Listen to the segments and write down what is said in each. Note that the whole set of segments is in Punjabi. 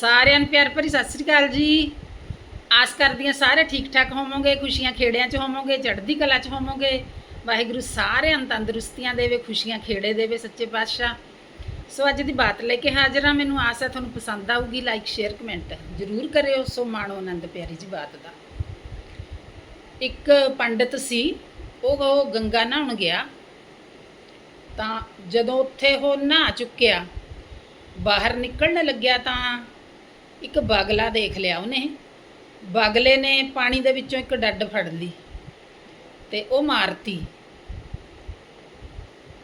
ਸਾਰਿਆਂ ਨੂੰ ਪਿਆਰ ਭਰੀ ਸਤਿ ਸ੍ਰੀ ਅਕਾਲ ਜੀ। ਆਸ ਕਰਦੀ ਹਾਂ ਸਾਰੇ ਠੀਕ ਠਾਕ ਹੋਵੋਗੇ, ਖੁਸ਼ੀਆਂ ਖੇੜਿਆਂ 'ਚ ਹੋਵੋਗੇ, ਚੜ੍ਹਦੀ ਕਲਾ 'ਚ ਹੋਵੋਗੇ। ਵਾਹਿਗੁਰੂ ਸਾਰਿਆਂ ਨੂੰ ਤੰਦਰੁਸਤੀਆਂ ਦੇਵੇ, ਖੁਸ਼ੀਆਂ ਖੇੜੇ ਦੇਵੇ ਸੱਚੇ ਪਾਤਸ਼ਾਹ। ਸੋ ਅੱਜ ਦੀ ਬਾਤ ਲੈ ਕੇ ਹਾਜ਼ਰ ਹਾਂ। ਮੈਨੂੰ ਆਸ ਹੈ ਤੁਹਾਨੂੰ ਪਸੰਦ ਆਊਗੀ। ਲਾਈਕ ਸ਼ੇਅਰ ਕਮੈਂਟ ਜ਼ਰੂਰ ਕਰਿਓ। ਸੋ ਮਾਣੋ ਆਨੰਦ ਪਿਆਰੀ ਜੀ ਬਾਤ ਦਾ। ਇੱਕ ਪੰਡਿਤ ਸੀ ਉਹ ਗੰਗਾ ਨਹਾਉਣ ਗਿਆ। ਤਾਂ ਜਦੋਂ ਉੱਥੇ ਉਹ ਨਹਾ ਚੁੱਕਿਆ, ਬਾਹਰ ਨਿਕਲਣ ਲੱਗਿਆ ਤਾਂ ਇੱਕ ਬਗਲਾ ਦੇਖ ਲਿਆ ਉਹਨੇ। ਬਗਲੇ ਨੇ ਪਾਣੀ ਦੇ ਵਿੱਚੋਂ ਇੱਕ ਡੱਡ ਫੜ ਲਈ ਤੇ ਉਹ ਮਾਰਤੀ।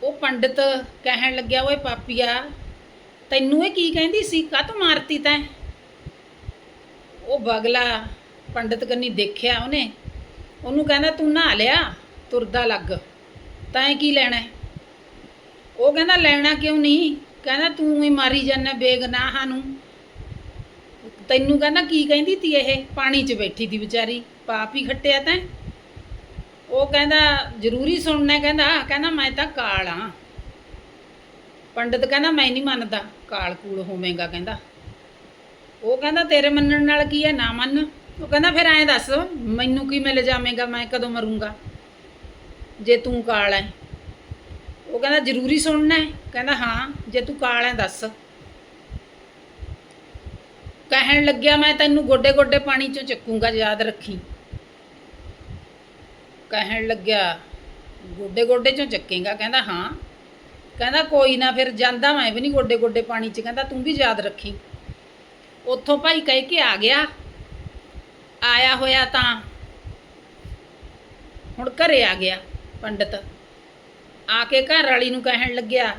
ਉਹ ਪੰਡਿਤ ਕਹਿਣ ਲੱਗਿਆ, ਓਏ ਪਾਪੀਆ, ਤੈਨੂੰ ਇਹ ਕੀ ਕਹਿੰਦੀ ਸੀ? ਕਾਹਤੋਂ ਮਾਰਤੀ ਤੈਂ? ਉਹ ਬਗਲਾ ਪੰਡਿਤ ਕੰਨੀ ਦੇਖਿਆ ਉਹਨੇ। ਉਹਨੂੰ ਕਹਿੰਦਾ, ਤੂੰ ਨਹਾ ਲਿਆ, ਤੁਰਦਾ ਲੱਗ। ਤੈਂ ਕੀ ਲੈਣਾ? ਉਹ ਕਹਿੰਦਾ, ਲੈਣਾ ਕਿਉਂ ਨਹੀਂ? ਕਹਿੰਦਾ, ਤੂੰ ਹੀ ਮਾਰੀ ਜਾਂਦਾ ਬੇਗਨਾਹਾਂ ਨੂੰ। ਤੈਨੂੰ ਕਹਿੰਦਾ ਕੀ ਕਹਿੰਦੀ ਤੀ ਇਹ? ਪਾਣੀ 'ਚ ਬੈਠੀ ਤੀ ਵਿਚਾਰੀ, ਪਾਪ ਹੀ ਖੱਟਿਆ ਤੈਂ। ਉਹ ਕਹਿੰਦਾ, ਜ਼ਰੂਰੀ ਸੁਣਨਾ ਕਹਿੰਦਾ ਕਹਿੰਦਾ ਮੈਂ ਤਾਂ ਕਾਲ ਆ। ਪੰਡਿਤ ਕਹਿੰਦਾ, ਮੈਂ ਨਹੀਂ ਮੰਨਦਾ, ਕਾਲ ਕੂਲ ਹੋਵੇਂਗਾ, ਕਹਿੰਦਾ। ਉਹ ਕਹਿੰਦਾ, ਤੇਰੇ ਮੰਨਣ ਨਾਲ ਕੀ ਹੈ, ਨਾ ਮੰਨ? ਉਹ ਕਹਿੰਦਾ, ਫਿਰ ਐਂ ਦੱਸ, ਮੈਨੂੰ ਕੀ ਮਿਲ ਜਾਵੇਂਗਾ, ਮੈਂ ਕਦੋਂ ਮਰੂੰਗਾ? ਜੇ ਤੂੰ ਕਾਲ ਹੈ ਉਹ ਕਹਿੰਦਾ, ਜ਼ਰੂਰੀ ਸੁਣਨਾ ਹੈ। ਕਹਿੰਦਾ, ਹਾਂ, ਜੇ ਤੂੰ ਕਾਲ ਹੈ ਦੱਸ। ਕਹਿਣ ਲੱਗਿਆ ਮੈਂ ਤੈਨੂੰ ਗੋਡੇ ਗੋਡੇ ਪਾਣੀ ਚੋਂ ਚੱਕੂੰਗਾ, ਯਾਦ ਰੱਖੀ। ਕਹਿਣ ਲੱਗਿਆ, ਗੋਡੇ ਗੋਡੇ ਚੋਂ ਚੱਕੇਗਾ, ਕਹਿੰਦਾ ਹਾਂ। ਕਹਿੰਦਾ ਕੋਈ ਨਾ, ਫਿਰ ਜਾਂਦਾ ਮੈਂ ਵੀ ਨਹੀਂ ਗੋਡੇ ਗੋਡੇ ਪਾਣੀ 'ਚ, ਕਹਿੰਦਾ ਤੂੰ ਵੀ ਯਾਦ ਰੱਖੀ। ਉੱਥੋਂ ਭਾਈ ਕਹਿ ਕੇ ਆ ਗਿਆ। ਆਇਆ ਹੋਇਆ ਤਾਂ ਹੁਣ ਘਰੇ ਆ ਗਿਆ ਪੰਡਿਤ। ਆ ਕੇ ਘਰ ਵਾਲੀ ਨੂੰ ਕਹਿਣ ਲੱਗਿਆ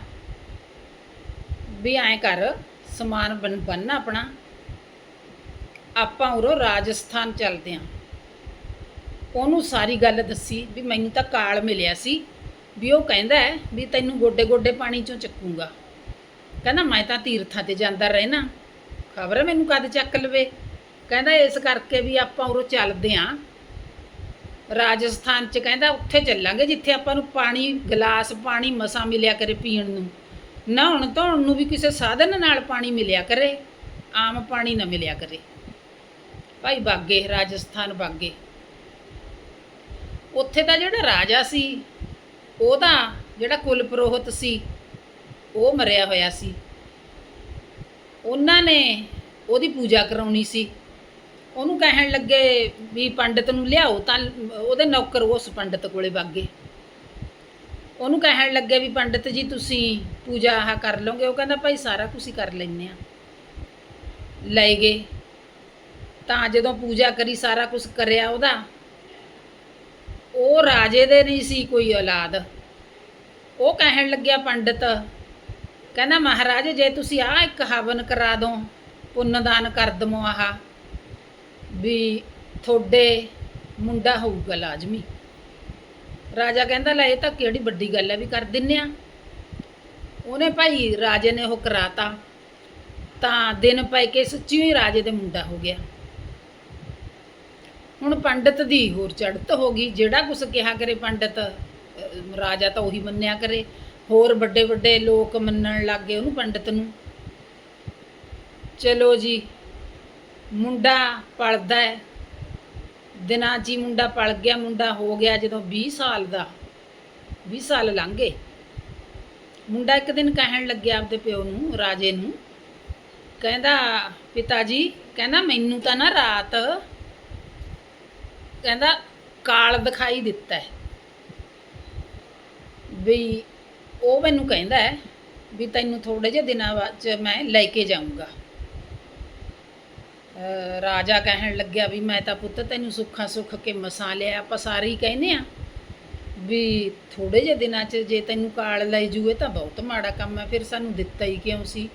ਵੀ ਐਂ ਕਰ, ਸਮਾਨ ਬਨ, ਬੰਨ ਆਪਣਾ। ਆਪਾਂ ਉਰੋਂ ਰਾਜਸਥਾਨ ਚੱਲਦੇ ਆਂ। ਉਹਨੂੰ ਸਾਰੀ ਗੱਲ ਦੱਸੀ ਵੀ ਮੈਨੂੰ ਤਾਂ ਕਾਲ ਮਿਲਿਆ ਸੀ ਵੀ ਉਹ ਕਹਿੰਦਾ ਹੈ ਵੀ ਤੈਨੂੰ ਗੋਡੇ ਗੋਡੇ ਪਾਣੀ ਚੋਂ ਚੱਕੂਗਾ। ਕਹਿੰਦਾ, ਮੈਂ ਤਾਂ ਤੀਰਥਾਂ ਤੇ ਜਾਂਦਾ ਰਹਿਣਾ। ਖਬਰ ਹੈ ਮੈਨੂੰ ਕਦ ਚੱਕ ਲਵੇ? ਕਹਿੰਦਾ, ਇਸ ਕਰਕੇ ਵੀ ਆਪਾਂ ਉਰੋਂ ਚੱਲਦੇ ਆਂ। ਰਾਜਸਥਾਨ ਚ ਕਹਿੰਦਾ, ਉੱਥੇ ਚੱਲਾਂਗੇ ਜਿੱਥੇ ਆਪਾਂ ਨੂੰ ਪਾਣੀ, ਗਲਾਸ ਪਾਣੀ ਮਸਾ ਮਿਲਿਆ ਕਰੇ ਪੀਣ ਨੂੰ। ਨਹਾਉਣ ਧੋਣ ਨੂੰ ਵੀ ਕਿਸੇ ਸਾਧਨ ਨਾਲ ਪਾਣੀ ਮਿਲਿਆ ਕਰੇ। ਆਮ ਪਾਣੀ ਨਾ ਮਿਲਿਆ ਕਰੇ। ਭਾਈ ਬਾਗੇ, ਰਾਜਸਥਾਨ ਬਾਗੇ। ਉੱਥੇ ਦਾ ਜਿਹੜਾ ਰਾਜਾ ਸੀ ਉਹਦਾ ਜਿਹੜਾ ਕੁਲ ਪੁਰੋਹਿਤ ਸੀ, ਉਹ ਮਰਿਆ ਹੋਇਆ ਸੀ। ਉਹਨਾਂ ਨੇ ਉਹਦੀ ਪੂਜਾ ਕਰਾਉਣੀ ਸੀ। ਉਹਨੂੰ ਕਹਿਣ ਲੱਗੇ ਵੀ ਪੰਡਿਤ ਨੂੰ ਲਿਆਓ ਤਾਂ ਉਹਦੇ ਨੌਕਰ ਉਸ ਪੰਡਿਤ ਕੋਲੇ ਵਾਗੇ ਉਹਨੂੰ ਕਹਿਣ ਲੱਗੇ ਵੀ ਪੰਡਿਤ ਜੀ, ਤੁਸੀਂ ਪੂਜਾ ਆਹ ਕਰ ਲਓਗੇ। ਉਹ ਕਹਿੰਦਾ, ਭਾਈ, ਸਾਰਾ ਕੁਝ ਕਰ ਲੈਨੇ ਆ ਲੈ ਗਏ। ਤਾਂ ਜਦੋਂ ਪੂਜਾ ਕਰੀ, ਸਾਰਾ ਕੁਝ ਕਰਿਆ ਉਹਦਾ। ਉਹ ਰਾਜੇ ਦੇ ਨਹੀਂ ਸੀ ਕੋਈ ਔਲਾਦ। ਉਹ ਕਹਿਣ ਲੱਗਿਆ, ਪੰਡਿਤ, ਕਹਿੰਦਾ, ਮਹਾਰਾਜ, ਜੇ ਤੁਸੀਂ ਆਹ ਇੱਕ ਹਵਨ ਕਰਾ ਦੋ ਪੁੰਨ ਦਾਨ ਕਰ ਦਮੋ ਆਹ, ਵੀ ਤੁਹਾਡੇ ਮੁੰਡਾ ਹੋਊਗਾ ਲਾਜ਼ਮੀ। ਰਾਜਾ ਕਹਿੰਦਾ, ਲੈ, ਇਹ ਤਾਂ ਕਿਹੜੀ ਵੱਡੀ ਗੱਲ ਹੈ ਵੀ ਕਰ ਦਿੰਨੇ ਆ। ਉਹਨੇ ਭਾਈ ਰਾਜੇ ਨੇ ਉਹ ਕਰਾਤਾ। ਤਾਂ ਦਿਨ ਪੈ ਕੇ ਸੱਚੀ ਹੀ ਰਾਜੇ ਦੇ ਮੁੰਡਾ ਹੋ ਗਿਆ। ਹੁਣ ਪੰਡਿਤ ਦੀ ਹੋਰ ਚੜਤ ਹੋ ਗਈ, ਜਿਹੜਾ ਕੁਛ ਕਿਹਾ ਕਰੇ ਪੰਡਿਤ ਰਾਜਾ ਤਾਂ ਉਹੀ ਮੰਨਿਆ ਕਰੇ। ਹੋਰ ਵੱਡੇ ਵੱਡੇ ਲੋਕ ਮੰਨਣ ਲੱਗ ਗਏ ਉਹਨੂੰ ਪੰਡਿਤ ਨੂੰ। ਚਲੋ ਜੀ, ਮੁੰਡਾ ਪਲਦਾ ਹੈ। ਦਿਨਾਂ 'ਚ ਹੀ ਮੁੰਡਾ ਪਲ ਗਿਆ, ਮੁੰਡਾ ਹੋ ਗਿਆ ਜਦੋਂ 20 ਸਾਲ ਦਾ। 20 ਸਾਲ ਲੰਘ। ਗਏ ਮੁੰਡਾ ਇੱਕ ਦਿਨ ਕਹਿਣ ਲੱਗਿਆ ਆਪਦੇ ਪਿਓ ਨੂੰ, ਰਾਜੇ ਨੂੰ, ਕਹਿੰਦਾ, ਪਿਤਾ ਜੀ, ਕਹਿੰਦਾ, ਮੈਨੂੰ ਤਾਂ ਨਾ ਰਾਤ ਕਹਿੰਦਾ ਕਾਲ ਦਿਖਾਈ ਦਿੱਤਾ ਹੈ। ਵੀ ਉਹ ਮੈਨੂੰ ਕਹਿੰਦਾ ਹੈ ਵੀ ਤੈਨੂੰ ਥੋੜੇ ਜਿਹੇ ਦਿਨਾਂ ਬਾਅਦ 'ਚ ਮੈਂ ਲੈ ਕੇ ਜਾਊਂਗਾ। ਰਾਜਾ ਕਹਿਣ ਲੱਗਿਆ ਵੀ ਮੈਂ ਤਾਂ ਪੁੱਤ ਤੈਨੂੰ ਸੁੱਖਾਂ ਸੁੱਖ ਕੇ ਮਸਾ ਲਿਆ, ਆਪਾਂ ਸਾਰੇ ਹੀ ਕਹਿੰਦੇ ਆ ਵੀ ਥੋੜੇ ਜਿਹੇ ਦਿਨਾਂ 'ਚ ਜੇ ਤੈਨੂੰ ਕਾਲ ਲੈ ਜੂਏ ਤਾਂ ਬਹੁਤ ਮਾੜਾ ਕੰਮ ਹੈ, ਫਿਰ ਸਾਨੂੰ ਦਿੱਤਾ ਹੀ ਕਿਉਂ ਸੀ?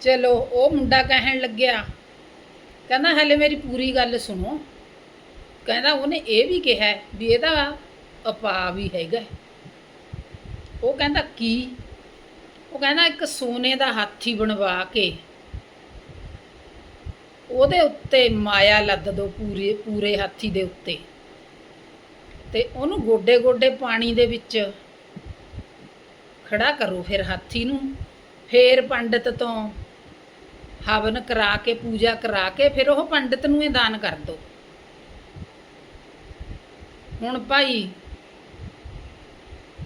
ਚਲੋ, ਉਹ ਮੁੰਡਾ ਕਹਿਣ ਲੱਗਿਆ, ਕਹਿੰਦਾ, ਹਲੇ ਮੇਰੀ ਪੂਰੀ ਗੱਲ ਸੁਣੋ। ਕਹਿੰਦਾ ਉਹਨੇ ਇਹ ਵੀ ਕਿਹਾ ਵੀ ਇਹਦਾ ਉਪਾਅ ਵੀ ਹੈਗਾ ਉਹ ਕਹਿੰਦਾ ਕੀ? ਉਹ ਕਹਿੰਦਾ ਇੱਕ ਸੋਨੇ ਦਾ ਹਾਥੀ ਬਣਵਾ ਕੇ ਉਹਦੇ ਉੱਤੇ ਮਾਇਆ ਲੱਦ ਦੋ ਪੂਰੇ ਪੂਰੇ ਹਾਥੀ ਦੇ ਉੱਤੇ। ਤੇ ਉਹਨੂੰ ਗੋਡੇ ਗੋਡੇ ਪਾਣੀ ਦੇ ਵਿੱਚ ਖੜਾ ਕਰੋ ਫਿਰ ਹਾਥੀ ਨੂੰ। ਫੇਰ ਪੰਡਿਤ ਤੋਂ ਹਵਨ ਕਰਾ ਕੇ, ਪੂਜਾ ਕਰਾ ਕੇ ਫਿਰ ਉਹ ਪੰਡਤ ਨੂੰ ਇਹ ਦਾਨ ਕਰ ਦੋ। ਹੁਣ ਭਾਈ,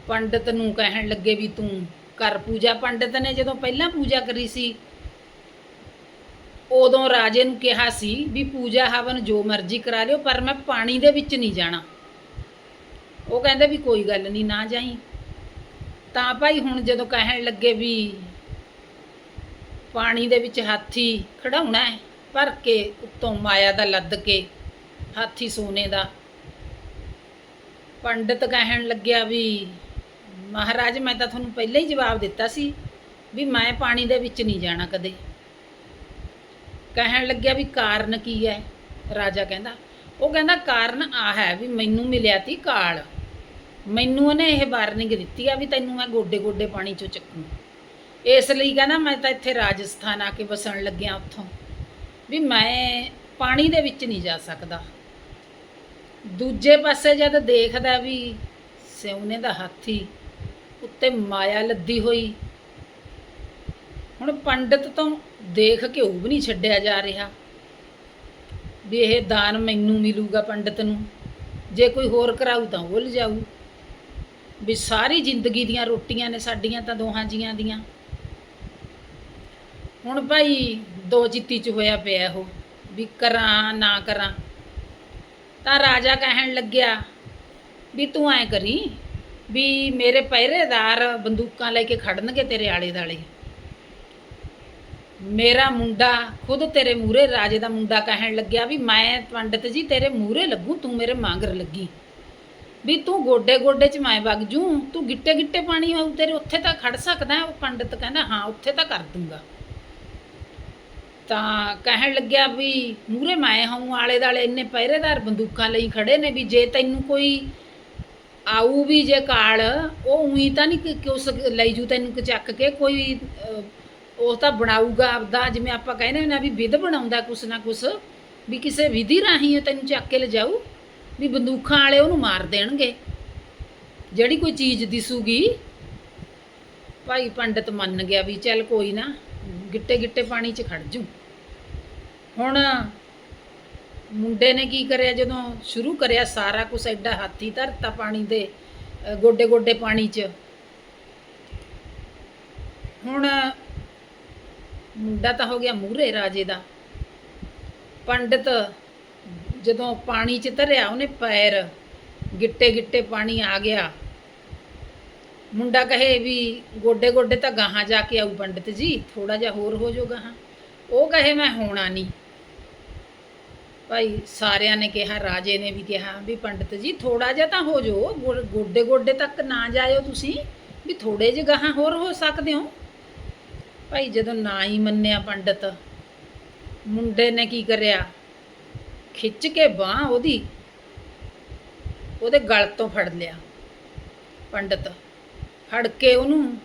ਪੰਡਤ ਨੂੰ ਕਹਿਣ ਲੱਗੇ ਵੀ ਤੂੰ ਕਰ ਪੂਜਾ। ਪੰਡਤ ਨੇ ਜਦੋਂ ਪਹਿਲਾਂ ਪੂਜਾ ਕਰੀ ਸੀ, ਉਦੋਂ ਰਾਜੇ ਨੂੰ ਕਿਹਾ ਸੀ ਵੀ ਪੂਜਾ ਹਵਨ ਜੋ ਮਰਜ਼ੀ ਕਰਾ ਲਿਓ, ਪਰ ਮੈਂ ਪਾਣੀ ਦੇ ਵਿੱਚ ਨਹੀਂ ਜਾਣਾ। ਉਹ ਕਹਿੰਦੇ ਵੀ ਕੋਈ ਗੱਲ ਨਹੀਂ, ਨਾ ਜਾਈ। ਤਾਂ ਭਾਈ ਹੁਣ ਜਦੋਂ ਕਹਿਣ ਲੱਗੇ ਵੀ ਪਾਣੀ ਦੇ ਵਿੱਚ ਹਾਥੀ ਖੜਾਉਣਾ ਹੈ, ਭਰ ਕੇ ਉੱਤੋਂ ਮਾਇਆ ਦਾ ਲੱਦ ਕੇ, ਹਾਥੀ ਸੋਨੇ ਦਾ ਪੰਡਤ ਕਹਿਣ ਲੱਗਿਆ ਵੀ, ਮਹਾਰਾਜ ਮੈਂ ਤਾਂ ਤੁਹਾਨੂੰ ਪਹਿਲਾਂ ਹੀ ਜਵਾਬ ਦਿੱਤਾ ਸੀ ਵੀ ਮੈਂ ਪਾਣੀ ਦੇ ਵਿੱਚ ਨਹੀਂ ਜਾਣਾ ਕਦੇ। ਕਹਿਣ ਲੱਗਿਆ ਵੀ ਕਾਰਨ ਕੀ ਹੈ? ਰਾਜਾ ਕਹਿੰਦਾ, ਉਹ ਕਹਿੰਦਾ ਕਾਰਨ ਆ ਹੈ ਵੀ ਮੈਨੂੰ ਮਿਲਿਆ ਤੀ ਕਾਲ। ਮੈਨੂੰ ਉਹਨੇ ਇਹ ਵਾਰਨਿੰਗ ਦਿੱਤੀ ਆ ਵੀ ਤੈਨੂੰ ਮੈਂ ਗੋਡੇ ਗੋਡੇ ਪਾਣੀ ਚੋਂ ਚੱਕੂ। ਇਸ ਲਈ ਕਹਿੰਦਾ ਮੈਂ ਤਾਂ ਇੱਥੇ ਰਾਜਸਥਾਨ ਆ ਕੇ ਵਸਣ ਲੱਗਿਆ ਉੱਥੋਂ। ਵੀ ਮੈਂ ਪਾਣੀ ਦੇ ਵਿੱਚ ਨਹੀਂ ਜਾ ਸਕਦਾ। ਦੂਜੇ ਪਾਸੇ ਜਦ ਦੇਖਦਾ ਵੀ ਸਿਉਨੇ ਦਾ ਹਾਥੀ ਉੱਤੇ ਮਾਇਆ ਲੱਦੀ ਹੋਈ। ਹੁਣ ਪੰਡਤ ਤੋਂ ਦੇਖ ਕੇ ਉਹ ਵੀ ਨਹੀਂ ਛੱਡਿਆ ਜਾ ਰਿਹਾ ਵੀ ਇਹ ਦਾਨ ਮੈਨੂੰ ਮਿਲੂਗਾ ਪੰਡਤ ਨੂੰ। ਜੇ ਕੋਈ ਹੋਰ ਕਰਾਊ ਤਾਂ ਉਹ ਲਿਜਾਊ। ਵੀ ਸਾਰੀ ਜ਼ਿੰਦਗੀ ਦੀਆਂ ਰੋਟੀਆਂ ਨੇ ਸਾਡੀਆਂ ਤਾਂ ਦੋਹਾਂ ਜੀਆਂ ਦੀਆਂ। ਹੁਣ ਭਾਈ ਦੋ ਚਿੱਤੀ ਚ ਹੋਇਆ ਪਿਆ ਉਹ ਵੀ ਕਰਾਂ ਨਾ ਕਰਾਂ। ਤਾਂ ਰਾਜਾ ਕਹਿਣ ਲੱਗਿਆ, ਵੀ ਤੂੰ ਐ ਕਰੀ ਵੀ ਮੇਰੇ ਪਹਿਰੇਦਾਰ ਬੰਦੂਕਾਂ ਲੈ ਕੇ ਖੜਨਗੇ ਤੇਰੇ ਆਲੇ ਦਾਲੇ ਮੇਰਾ ਮੁੰਡਾ ਖੁਦ ਤੇਰੇ ਮੂਰੇ ਰਾਜੇ ਦਾ ਮੁੰਡਾ ਕਹਿਣ ਲੱਗਿਆ ਵੀ ਮੈਂ ਪੰਡਤ ਜੀ ਤੇਰੇ ਮੂਰੇ ਲੱਗੂ, ਤੂੰ ਮੇਰੇ ਮਾਂਗਰ ਲੱਗੀ ਵੀ ਤੂੰ ਗੋਡੇ ਗੋਡੇ ਚ ਮੈਂ ਵਗ ਜੂ, ਤੂੰ ਗਿੱਟੇ ਗਿੱਟੇ ਪਾਣੀ ਆਉ ਤੇਰੇ ਉੱਥੇ ਤਾਂ ਖੜ ਸਕਦਾ ਹੈ। ਉਹ ਪੰਡਤ ਕਹਿੰਦਾ, ਹਾਂ, ਉੱਥੇ ਤਾਂ ਕਰ ਦੂੰਗਾ ਤਾਂ ਕਹਿਣ ਲੱਗਿਆ ਵੀ ਮੂਰੇ ਮਾਏ ਹਾਂ, ਆਲੇ ਦਾਲੇ ਇੰਨੇ ਪਹਿਰੇਦਾਰ ਬੰਦੂਕਾਂ ਲਈ ਖੜੇ ਨੇ ਵੀ ਜੇ ਤੈਨੂੰ ਕੋਈ ਆਊ ਵੀ ਜੇ ਕਾਲ, ਉਹ ਉਹੀ ਤਾਂ ਨਹੀਂ ਕਿ ਉਸ ਲਈ ਜੂ ਤੈਨੂੰ ਚੱਕ ਕੇ ਕੋਈ ਉਹ ਤਾਂ ਬਣਾਊਗਾ ਆਪਦਾ, ਜਿਵੇਂ ਆਪਾਂ ਕਹਿੰਦੇ ਹੁੰਦੇ ਵੀ ਵਿਧ ਬਣਾਉਂਦਾ ਕੁਛ ਨਾ ਕੁਛ, ਵੀ ਕਿਸੇ ਵਿਧੀ ਰਾਹੀਂ ਉਹ ਤੈਨੂੰ ਚੱਕ ਕੇ ਲਿਜਾਊ, ਵੀ ਬੰਦੂਕਾਂ ਵਾਲੇ ਉਹਨੂੰ ਮਾਰ ਦੇਣਗੇ। ਜਿਹੜੀ ਕੋਈ ਚੀਜ਼ ਦਿਸੂਗੀ, ਭਾਈ ਪੰਡਤ ਮੰਨ ਗਿਆ ਵੀ ਚੱਲ ਕੋਈ ਨਾ। ਗਿੱਟੇ ਗਿੱਟੇ ਪਾਣੀ 'ਚ ਖੜ ਜੂ। ਹੁਣ ਮੁੰਡੇ ਨੇ ਕੀ ਕਰਿਆ? ਜਦੋਂ ਸ਼ੁਰੂ ਕਰਿਆ ਸਾਰਾ ਕੁਝ ਐਡਾ ਹਾਥੀ ਧਰਤਾ ਪਾਣੀ ਦੇ ਗੋਡੇ ਗੋਡੇ ਪਾਣੀ 'ਚ। ਹੁਣ ਮੁੰਡਾ ਤਾਂ ਹੋ ਗਿਆ ਮੂਹਰੇ ਰਾਜੇ ਦਾ। ਪੰਡਤ ਜਦੋਂ ਪਾਣੀ 'ਚ ਧਰਿਆ, ਉਹਨੇ ਪੈਰ ਗਿੱਟੇ ਗਿੱਟੇ ਪਾਣੀ ਆ ਗਿਆ। ਮੁੰਡਾ ਕਹੇ ਵੀ ਗੋਡੇ ਗੋਡੇ ਤਾਂ ਗਾਹਾਂ ਜਾ ਕੇ ਆਊ ਪੰਡਤ ਜੀ ਥੋੜਾ ਜਿਹਾ ਹੋਰ ਹੋ ਜਾਊਗਾ ਗਾਹਾਂ। ਉਹ ਕਹੇ ਮੈਂ ਹੋਣਾ ਨਹੀਂ ਭਾਈ ਸਾਰਿਆਂ ਨੇ ਕਿਹਾ, ਰਾਜੇ ਨੇ ਵੀ ਕਿਹਾ ਵੀ ਪੰਡਤ ਜੀ ਥੋੜਾ ਜਿਹਾ ਤਾਂ ਹੋ ਜਾਓ ਗੋ- ਗੋਡੇ ਗੋਡੇ ਤੱਕ ਨਾ ਜਾਇਓ ਤੁਸੀਂ, ਵੀ ਥੋੜੇ ਜਿਹੇ ਗਾਹਾਂ ਹੋਰ ਹੋ ਸਕਦੇ ਹੋ। ਭਾਈ ਜਦੋਂ ਨਾ ਹੀ ਮੰਨਿਆ ਪੰਡਤ, ਮੁੰਡੇ ਨੇ ਕੀ ਕਰਿਆ? ਖਿੱਚ ਕੇ ਬਾਹ ਉਹਦੀ, ਉਹਦੇ ਗਲ ਤੋਂ ਫੜ ਲਿਆ ਪੰਡਤ। ਫੜ ਕੇ ਉਹਨੂੰ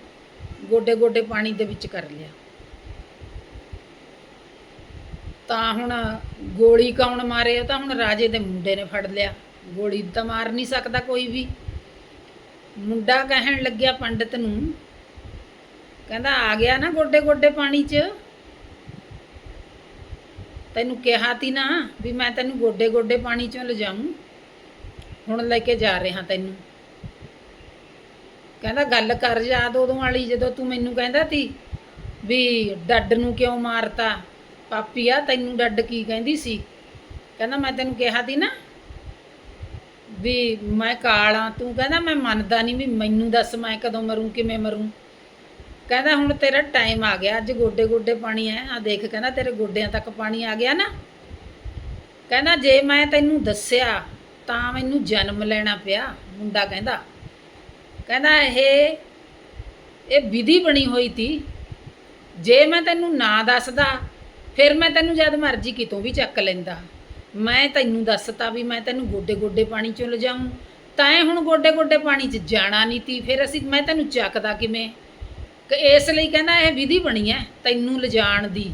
ਗੋਡੇ ਗੋਡੇ ਪਾਣੀ ਦੇ ਵਿੱਚ ਕਰ ਲਿਆ। ਤਾਂ ਹੁਣ ਗੋਲੀ ਕੌਣ ਮਾਰੇ ਤਾਂ ਹੁਣ ਰਾਜੇ ਦੇ ਮੁੰਡੇ ਨੇ ਫੜ ਲਿਆ। ਗੋਲੀ ਤਾਂ ਮਾਰ ਨਹੀਂ ਸਕਦਾ ਕੋਈ ਵੀ। ਮੁੰਡਾ ਕਹਿਣ ਲੱਗਿਆ ਪੰਡਤ ਨੂੰ, ਕਹਿੰਦਾ, ਆ ਗਿਆ ਨਾ ਗੋਡੇ ਗੋਡੇ ਪਾਣੀ 'ਚ? ਤੈਨੂੰ ਕਿਹਾ ਤੀ ਨਾ ਵੀ ਮੈਂ ਤੈਨੂੰ ਗੋਡੇ ਗੋਡੇ ਪਾਣੀ 'ਚੋਂ ਲਿਜਾਊਂ। ਹੁਣ ਲੈ ਕੇ ਜਾ ਰਿਹਾ ਤੈਨੂੰ। ਕਹਿੰਦਾ, ਗੱਲ ਕਰ ਯਾਦ ਉਦੋਂ ਵਾਲੀ ਜਦੋਂ ਤੂੰ ਮੈਨੂੰ ਕਹਿੰਦਾ ਤੀ ਵੀ ਡੱਡ ਨੂੰ ਕਿਉਂ ਮਾਰਤਾ? ਪਾਪੀਆ ਤੈਨੂੰ ਡੱਡ ਕੀ ਕਹਿੰਦੀ ਸੀ? ਕਹਿੰਦਾ, ਮੈਂ ਤੈਨੂੰ ਕਿਹਾ ਤੀ ਨਾ ਵੀ ਮੈਂ ਕਾਲਾ ਤੂੰ ਕਹਿੰਦਾ, ਮੈਂ ਮੰਨਦਾ ਨਹੀਂ ਵੀ ਮੈਨੂੰ ਦੱਸ ਮੈਂ ਕਦੋਂ ਮਰੂੰ, ਕਿਵੇਂ ਮਰੂੰ। ਕਹਿੰਦਾ, ਹੁਣ ਤੇਰਾ ਟਾਈਮ ਆ ਗਿਆ, ਅੱਜ ਗੋਡੇ ਗੋਡੇ ਪਾਣੀ ਹੈ ਆ ਦੇਖ ਕਹਿੰਦਾ, ਤੇਰੇ ਗੋਡਿਆਂ ਤੱਕ ਪਾਣੀ ਆ ਗਿਆ ਨਾ? ਕਹਿੰਦਾ, ਜੇ ਮੈਂ ਤੈਨੂੰ ਦੱਸਿਆ ਤਾਂ ਮੈਨੂੰ ਜਨਮ ਲੈਣਾ ਪਿਆ, ਮੁੰਡਾ ਕਹਿੰਦਾ। ਕਹਿੰਦਾ ਇਹ ਇਹ ਵਿਧੀ ਬਣੀ ਹੋਈ ਤੀ। ਜੇ ਮੈਂ ਤੈਨੂੰ ਨਾ ਦੱਸਦਾ, ਫਿਰ ਮੈਂ ਤੈਨੂੰ ਜਦ ਮਰਜ਼ੀ ਕਿਤੋਂ ਵੀ ਚੱਕ ਲੈਂਦਾ। ਮੈਂ ਤੈਨੂੰ ਦੱਸਤਾ ਵੀ ਮੈਂ ਤੈਨੂੰ ਗੋਡੇ ਗੋਡੇ ਪਾਣੀ ਚੋਂ ਲਿਜਾਊਂ। ਤਾਂ ਇਹ ਹੁਣ ਗੋਡੇ ਗੋਡੇ ਪਾਣੀ 'ਚ ਜਾਣਾ ਨਹੀਂ ਤੀ, ਫਿਰ ਅਸੀਂ ਮੈਂ ਤੈਨੂੰ ਚੱਕਦਾ ਕਿਵੇਂ? ਕਿ ਇਸ ਲਈ ਕਹਿੰਦਾ ਇਹ ਵਿਧੀ ਬਣੀ ਹੈ ਤੈਨੂੰ ਲਿਜਾਣ ਦੀ।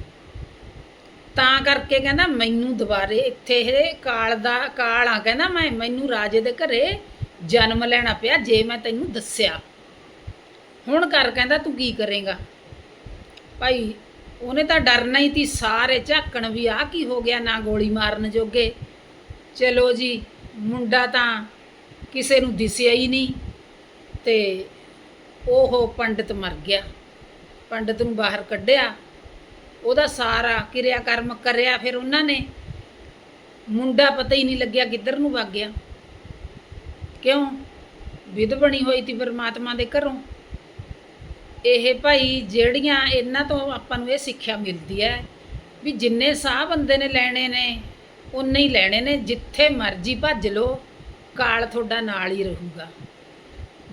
ਤਾਂ ਕਰਕੇ ਕਹਿੰਦਾ ਮੈਨੂੰ ਦੁਬਾਰੇ ਇੱਥੇ ਇਹ ਕਾਲ ਦਾ, ਕਾਲ ਆ, ਕਹਿੰਦਾ ਮੈਂ, ਮੈਨੂੰ ਰਾਜੇ ਦੇ ਘਰੇ ਜਨਮ ਲੈਣਾ ਪਿਆ ਜੇ ਮੈਂ ਤੈਨੂੰ ਦੱਸਿਆ। ਹੁਣ ਕਰ ਕਹਿੰਦਾ ਤੂੰ ਕੀ ਕਰੇਗਾ? ਭਾਈ, ਉਹਨੇ ਤਾਂ ਡਰਨਾ ਹੀ ਤੀ ਸਾਰੇ ਝਾਕਣ ਵੀ ਆ ਕੀ ਹੋ ਗਿਆ ਨਾ ਗੋਲੀ ਮਾਰਨ ਜੋਗੇ। ਚਲੋ ਜੀ, ਮੁੰਡਾ ਤਾਂ ਕਿਸੇ ਨੂੰ ਦਿਸਿਆ ਹੀ ਨਹੀਂ ਤੇ ਉਹ ਪੰਡਿਤ ਮਰ ਗਿਆ। ਪੰਡਿਤ ਨੂੰ ਬਾਹਰ ਕੱਢਿਆ। ਉਹਦਾ ਸਾਰਾ ਕਿਰਿਆ ਕਰਮ ਕਰਿਆ ਫਿਰ ਉਹਨਾਂ ਨੇ। ਮੁੰਡਾ ਪਤਾ ਹੀ ਨਹੀਂ ਲੱਗਿਆ ਕਿੱਧਰ ਨੂੰ ਵਗ ਗਿਆ। ਕਿਉਂ? ਵਿਧ ਬਣੀ ਹੋਈ ਤੀ ਪਰਮਾਤਮਾ ਦੇ ਘਰੋਂ। ਇਹ ਭਾਈ ਜਿਹੜੀਆਂ ਇਹਨਾਂ ਤੋਂ ਆਪਾਂ ਨੂੰ ਇਹ ਸਿੱਖਿਆ ਮਿਲਦੀ ਹੈ ਵੀ ਜਿੰਨੇ ਸਾਹ ਬੰਦੇ ਨੇ ਲੈਣੇ ਨੇ ਉਨੇ ਹੀ ਲੈਣੇ ਨੇ, ਜਿੱਥੇ ਮਰਜ਼ੀ ਭੱਜ ਲੋ ਕਾਲ ਤੁਹਾਡਾ ਨਾਲ ਹੀ ਰਹੂਗਾ।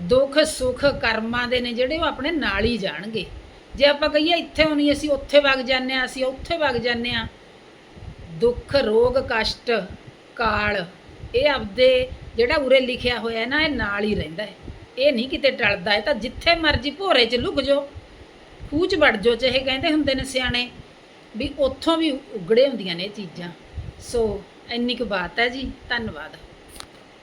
ਦੁੱਖ, ਸੁੱਖ, ਕਰਮਾਂ ਦੇ ਨੇ ਜਿਹੜੇ ਉਹ ਆਪਣੇ ਨਾਲ ਹੀ ਜਾਣਗੇ। ਜੇ ਆਪਾਂ ਕਹੀਏ ਇੱਥੇ ਹੋਣੀ, ਅਸੀਂ ਉੱਥੇ ਵਗ ਜਾਂਦੇ ਆ ਅਸੀਂ ਉੱਥੇ ਵਗ ਜਾਂਦੇ ਆ ਦੁੱਖ, ਰੋਗ, ਕਸ਼ਟ, ਕਾਲ, ਇਹ ਆਪਦੇ ਜਿਹੜਾ ਉਰੇ ਲਿਖਿਆ ਹੋਇਆ ਨਾ, ਇਹ ਨਾਲ ਹੀ ਰਹਿੰਦਾ ਹੈ। ਇਹ ਨਹੀਂ ਕਿਤੇ ਟਲਦਾ ਹੈ ਤਾਂ ਜਿੱਥੇ ਮਰਜ਼ੀ ਭੋਰੇ 'ਚ ਲੁਕ ਜਾਓ। ਖੂਹ 'ਚ ਵੜ ਜਾਓ, ਚਾਹੇ ਕਹਿੰਦੇ ਹੁੰਦੇ ਨੇ ਸਿਆਣੇ, ਵੀ ਉੱਥੋਂ ਵੀ ਉਗੜੇ ਹੁੰਦੀਆਂ ਨੇ ਇਹ ਚੀਜ਼ਾਂ। ਸੋ, ਇੰਨੀ ਕੁ ਬਾਤ ਹੈ ਜੀ। ਧੰਨਵਾਦ।